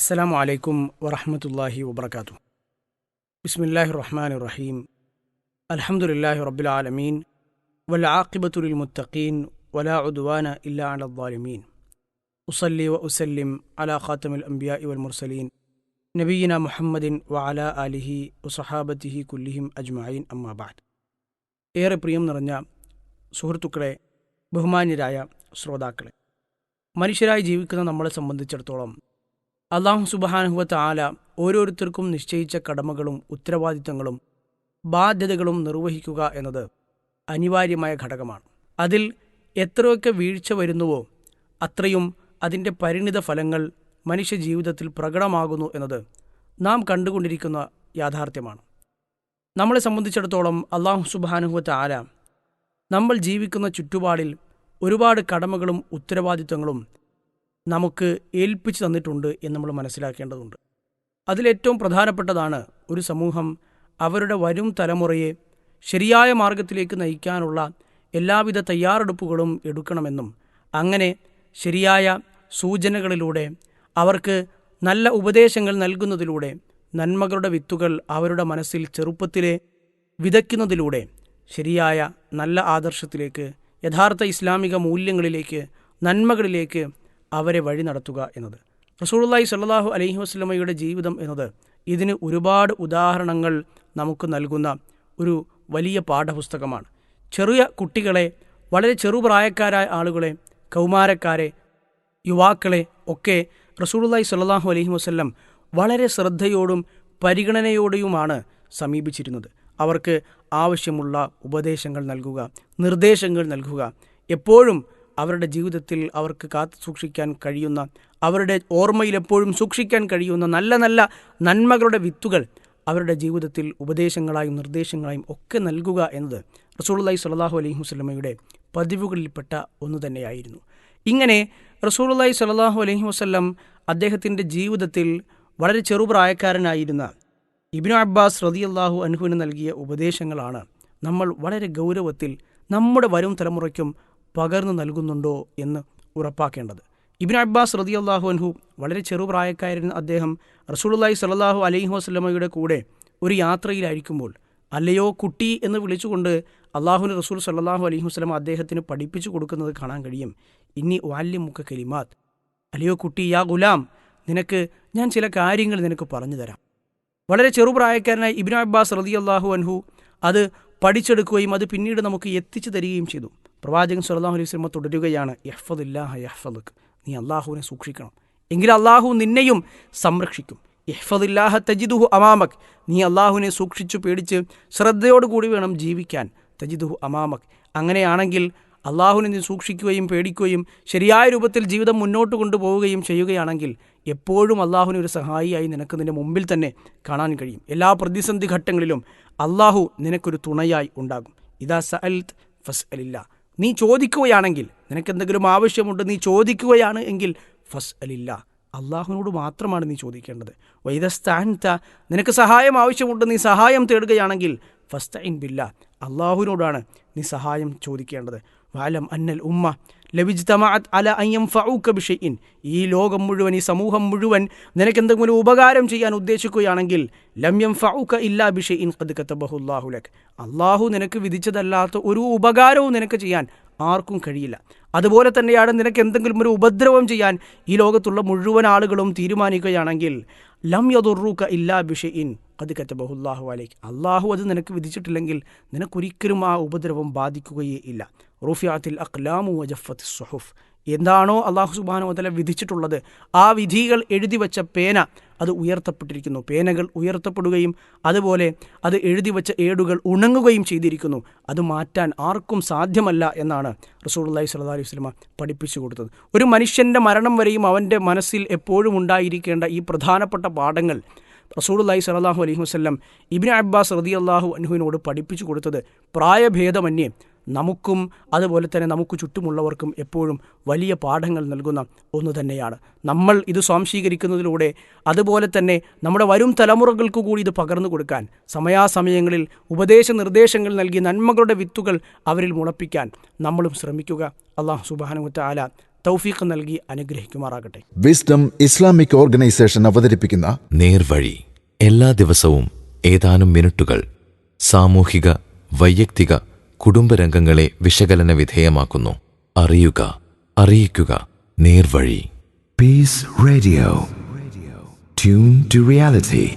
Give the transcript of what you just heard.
അസ്സലാമു അലൈക്കും വറഹമത്തല്ലാഹി വബർക്കാത്തു ബിസ്മില്ലാഹി റഹ്മാൻ റഹീം അൽഹംദുലില്ലാഹി റബ്ബിൽ ആലമീൻ വൽ ആഖിബത്തുൽ മുത്തഖീൻ വലാ ഉദ്വാന ഇല്ലാ അലദ്ദാലിമീൻ ഉസല്ലി വ ഉസല്ലിം അലാ ഖാത്തമിൽ അംബിയാ വൽ മുർസലീൻ നബീന മുഹമ്മദിൻ വ അലാ ആലിഹി വസഹാബത്തിഹി കുല്ലിഹിം അജ്മഈൻ അമ്മാബാദ് ഏറെ പ്രിയം നിറഞ്ഞ സുഹൃത്തുക്കളെ ബഹുമാന്യരായ ശ്രോതാക്കളെ മനുഷ്യരായി ജീവിക്കുന്ന നമ്മളെ സംബന്ധിച്ചിടത്തോളം അള്ളാഹു സുബഹാനുഹുവത്ത് ആല ഓരോരുത്തർക്കും നിശ്ചയിച്ച കടമകളും ഉത്തരവാദിത്തങ്ങളും ബാധ്യതകളും നിർവഹിക്കുക എന്നത് അനിവാര്യമായ ഘടകമാണ്. അതിൽ എത്രയൊക്കെ വീഴ്ച വരുന്നുവോ അത്രയും അതിന്റെ പരിണിത ഫലങ്ങൾ മനുഷ്യ ജീവിതത്തിൽ പ്രകടമാകുന്നു എന്നത് നാം കണ്ടുകൊണ്ടിരിക്കുന്ന യാഥാർത്ഥ്യമാണ്. നമ്മളെ സംബന്ധിച്ചിടത്തോളം അള്ളാഹു സുബാനുഹുവത്ത് ആല നമ്മൾ ജീവിക്കുന്ന ചുറ്റുപാടിൽ ഒരുപാട് കടമകളും ഉത്തരവാദിത്തങ്ങളും നമുക്ക് ഏൽപ്പിച്ചു തന്നിട്ടുണ്ട് എന്ന് നമ്മൾ മനസ്സിലാക്കേണ്ടതുണ്ട്. അതിലേറ്റവും പ്രധാനപ്പെട്ടതാണ് ഒരു സമൂഹം അവരുടെ വരും തലമുറയെ ശരിയായ മാർഗത്തിലേക്ക് നയിക്കാനുള്ള എല്ലാവിധ തയ്യാറെടുപ്പുകളും എടുക്കണമെന്നും അങ്ങനെ ശരിയായ സൂചനകളിലൂടെ അവർക്ക് നല്ല ഉപദേശങ്ങൾ നൽകുന്നതിലൂടെ നന്മകളുടെ വിത്തുകൾ അവരുടെ മനസ്സിൽ ചെറുപ്പത്തിലെ വിതയ്ക്കുന്നതിലൂടെ ശരിയായ നല്ല ആദർശത്തിലേക്ക് യഥാർത്ഥ ഇസ്ലാമിക മൂല്യങ്ങളിലേക്ക് നന്മകളിലേക്ക് അവരെ വഴി നടത്തുക എന്നത്. റസൂലുള്ളാഹി സല്ലാഹു അലഹി വസ്ലമയുടെ ജീവിതം എന്നത് ഇതിന് ഒരുപാട് ഉദാഹരണങ്ങൾ നമുക്ക് നൽകുന്ന ഒരു വലിയ പാഠപുസ്തകമാണ്. ചെറിയ കുട്ടികളെ വളരെ ചെറുപ്രായക്കാരായ ആളുകളെ കൗമാരക്കാരെ യുവാക്കളെ ഒക്കെ റസൂലുള്ളാഹി സല്ലാഹു അലഹി വസല്ലം വളരെ ശ്രദ്ധയോടും പരിഗണനയോടെയുമാണ് സമീപിച്ചിരുന്നത്. അവർക്ക് ആവശ്യമുള്ള ഉപദേശങ്ങൾ നൽകുക നിർദ്ദേശങ്ങൾ നൽകുക. എപ്പോഴും അവരുടെ ജീവിതത്തിൽ അവർക്ക് കാത്തു സൂക്ഷിക്കാൻ കഴിയുന്ന അവരുടെ ഓർമ്മയിൽ എപ്പോഴും സൂക്ഷിക്കാൻ കഴിയുന്ന നല്ല നല്ല നന്മകളുടെ വിത്തുകൾ അവരുടെ ജീവിതത്തിൽ ഉപദേശങ്ങളായും നിർദ്ദേശങ്ങളായും ഒക്കെ നൽകുക എന്നത് റസൂലുള്ളാഹി സ്വല്ലല്ലാഹു അലൈഹി വസ്ലമയുടെ പതിവുകളിൽപ്പെട്ട ഒന്ന് തന്നെയായിരുന്നു. ഇങ്ങനെ റസൂലുള്ളാഹി സ്വല്ലല്ലാഹു അലൈഹി വസല്ലം അദ്ദേഹത്തിന്റെ ജീവിതത്തിൽ വളരെ ചെറുപ്രായക്കാരനായിരുന്ന ഇബിനു അബ്ബാസ് റതിയല്ലാഹു അനുഹുവിന് നൽകിയ ഉപദേശങ്ങളാണ് നമ്മൾ വളരെ ഗൗരവത്തിൽ നമ്മുടെ വരും തലമുറയ്ക്കും പകർന്നു നൽകുന്നുണ്ടോ എന്ന് ഉറപ്പാക്കേണ്ടത്. ഇബിൻ അബ്ബാസ് റതി അള്ളാഹു അൻഹു വളരെ ചെറുപ്രായക്കാരൻ അദ്ദേഹം റസൂലുള്ളാഹി സ്വല്ലല്ലാഹു അലൈഹി വസ്ലമയുടെ കൂടെ ഒരു യാത്രയിലായിരിക്കുമ്പോൾ അല്ലയോ കുട്ടി എന്ന് വിളിച്ചുകൊണ്ട് അള്ളാഹുവിന് റസൂൽ സല്ലാഹു അലൈഹി വസ്ലം അദ്ദേഹത്തിന് പഠിപ്പിച്ചു കൊടുക്കുന്നത് കാണാൻ കഴിയും. ഇനി വാല്യമുക്ക കലിമാത്. അല്ലയോ കുട്ടി യാ ഗുലാം നിനക്ക് ഞാൻ ചില കാര്യങ്ങൾ നിനക്ക് പറഞ്ഞു തരാം. വളരെ ചെറുപ്രായക്കാരനായ ഇബിൻ അബ്ബാസ് റതി അള്ളാഹു അൻഹു അത് പഠിച്ചെടുക്കുകയും അത് പിന്നീട് നമുക്ക് എത്തിച്ചു തരികയും ചെയ്തു. പ്രവാചകൻ സുല്ലാഹു അലൈഹി സ്വലമ തുടരുകയാണ് യഹ്ഫദില്ലാഹ യഹ്ഫദുക്ക് നീ അള്ളാഹുവിനെ സൂക്ഷിക്കണം. എങ്കിൽ അള്ളാഹു നിന്നെയും സംരക്ഷിക്കും. യഹ്ഫദില്ലാഹ തജിദുഹു അമാമക്. നീ അള്ളാഹുവിനെ സൂക്ഷിച്ചു പേടിച്ച് ശ്രദ്ധയോടുകൂടി വേണം ജീവിക്കാൻ. തജിദുഹു അമാമക്. അങ്ങനെയാണെങ്കിൽ അള്ളാഹുവിനെ നീ സൂക്ഷിക്കുകയും പേടിക്കുകയും ശരിയായ രൂപത്തിൽ ജീവിതം മുന്നോട്ട് കൊണ്ടുപോവുകയും ചെയ്യുകയാണെങ്കിൽ എപ്പോഴും അള്ളാഹുവിനെ ഒരു സഹായിയായി നിനക്ക് നിന്റെ മുമ്പിൽ തന്നെ കാണാൻ കഴിയും. എല്ലാ പ്രതിസന്ധി ഘട്ടങ്ങളിലും അള്ളാഹു നിനക്കൊരു തുണയായി ഉണ്ടാകും. ഇതാ സഅൽത്ത് ഫസ് അലില്ല നീ ചോദിക്കുകയാണെങ്കിൽ നിനക്ക് എന്തെങ്കിലും ആവശ്യമുണ്ട് നീ ചോദിക്കുകയാണ് എങ്കിൽ ഫസ് അലില്ല അള്ളാഹുവിനോട് മാത്രമാണ് നീ ചോദിക്കേണ്ടത്. വൈദസ്ഥാൻത നിനക്ക് സഹായം ആവശ്യമുണ്ട് നീ സഹായം തേടുകയാണെങ്കിൽ ഫസ്തഇൻ ബില്ല അള്ളാഹുവിനോടാണ് നീ സഹായം ചോദിക്കേണ്ടത്. വാലം അന്നൽ ഉമ്മ ലവിജ്തമാഅത്ത് അല അയ്യം ഫൗക്ക ബിഷയിൻ ഈ ലോകം മുഴുവൻ ഈ സമൂഹം മുഴുവൻ നിനക്ക് എന്തെങ്കിലും ഉപകാരം ചെയ്യാൻ ഉദ്ദേശിക്കുകയാണെങ്കിൽ ലമ്യം ഫൗക്ക ഇല്ലാ ബിഷയിൻ ഖദ് കത്തബഹുല്ലാഹുലക് അള്ളാഹു നിനക്ക് വിധിച്ചതല്ലാത്ത ഒരു ഉപകാരവും നിനക്ക് ചെയ്യാൻ ആർക്കും കഴിയില്ല. അതുപോലെ തന്നെയാണ് നിനക്ക് എന്തെങ്കിലും ഒരു ഉപദ്രവം ചെയ്യാൻ ഈ ലോകത്തുള്ള മുഴുവൻ ആളുകളും തീരുമാനിക്കുകയാണെങ്കിൽ ലം യദുറൂക്ക ഇല്ലാ ബിഷയിൻ അത് കറ്റബഹുല്ലാഹു അലൈക്ക് അള്ളാഹു അത് നിനക്ക് വിധിച്ചിട്ടില്ലെങ്കിൽ നിനക്കൊരിക്കലും ആ ഉപദ്രവം ബാധിക്കുകയേ ഇല്ല. റുഫിയാത്തിൽ അഖ്ലാമു വജഫത്ത് സുഹുഫ്. എന്താണോ അള്ളാഹു സുബാനോതല വിധിച്ചിട്ടുള്ളത് ആ വിധികൾ എഴുതി വച്ച പേന അത് ഉയർത്തപ്പെട്ടിരിക്കുന്നു. പേനകൾ ഉയർത്തപ്പെടുകയും അതുപോലെ അത് എഴുതി വച്ച ഏടുകൾ ഉണങ്ങുകയും ചെയ്തിരിക്കുന്നു. അത് മാറ്റാൻ ആർക്കും സാധ്യമല്ല എന്നാണ് റസൂള്ളി സല്ലാ അലൈഹി സ്വലമ പഠിപ്പിച്ചു കൊടുത്തത്. ഒരു മനുഷ്യന്റെ മരണം വരെയും അവന്റെ മനസ്സിൽ എപ്പോഴും ഉണ്ടായിരിക്കേണ്ട ഈ പ്രധാനപ്പെട്ട പാഠങ്ങൾ റസൂലുല്ലാഹി സലാഹു അലൈഹി വസ്ലം ഇബിൻ അബ്ബാസ് റതി അള്ളാഹു അൻഹുവിനോട് പഠിപ്പിച്ചു കൊടുത്തത് പ്രായഭേദമന്യേ നമുക്കും അതുപോലെ തന്നെ നമുക്ക് ചുറ്റുമുള്ളവർക്കും എപ്പോഴും വലിയ പാഠങ്ങൾ നൽകുന്ന ഒന്ന് തന്നെയാണ്. നമ്മൾ ഇത് സ്വാംശീകരിക്കുന്നതിലൂടെ അതുപോലെ തന്നെ നമ്മുടെ വരും തലമുറകൾക്ക് കൂടി ഇത് പകർന്നു കൊടുക്കാൻ സമയാസമയങ്ങളിൽ ഉപദേശ നിർദ്ദേശങ്ങൾ നൽകി നന്മകളുടെ വിത്തുകൾ അവരിൽ മുളപ്പിക്കാൻ നമ്മളും ശ്രമിക്കുക. അള്ളാഹു സുബാനുവത്ത ആല തൗഫീഖ് നൽകി അനുഗ്രഹിക്കുമാറാകട്ടെ. വിസ്ഡം ഇസ്ലാമിക് ഓർഗനൈസേഷൻ അവതരിപ്പിക്കുന്ന നേർവഴി. എല്ലാ ദിവസവും ഏതാനും മിനിറ്റുകൾ സാമൂഹിക വൈയക്തിക കുടുംബരംഗങ്ങളെ വിശകലന വിധേയമാക്കുന്നു. അറിയുക അറിയിക്കുക. നേർവഴി. Peace radio tune to reality.